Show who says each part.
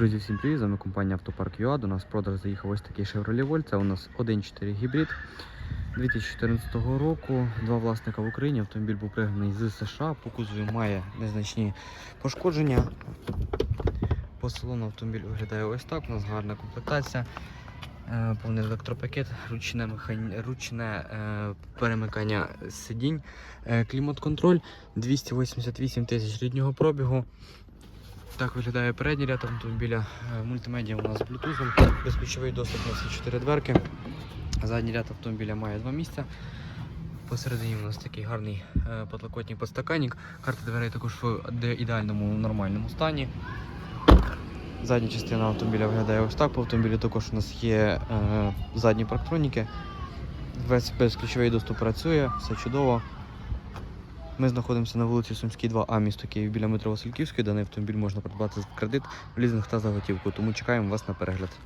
Speaker 1: Друзі, всім привіт! З вами компанія Автопарк ЮА. До нас продаж заїхав ось такий Chevrolet Volt. Це у нас 1.4 гібрид 2014 року. Два власника в Україні. Автомобіль був пригнаний з США. По кузові має незначні пошкодження. По салону автомобіль виглядає ось так. У нас гарна комплектація. Е, Повний електропакет, ручне, механі... ручне е, перемикання сидінь, е, клімат-контроль, 288 тисяч ріднього пробігу. Так виглядає передній ряд автомобіля. Е, Мультимедіа у нас з Bluetooth, безключовий доступ на всі чотири дверки. Задній ряд автомобіля має два місця. Посередині у нас такий гарний е, подлокотник подстаканник. Карта дверей також в ідеальному нормальному стані. Задня частина автомобіля виглядає ось так. По автомобілі також у нас є е, задні парктроніки. Весь безключовий доступ працює, все чудово. Ми знаходимося на вулиці Сумській 2А, місто Київ біля метро Васильківської. Даний автомобіль можна придбати в кредит, в лізинг та за готівку. Тому чекаємо вас на перегляд.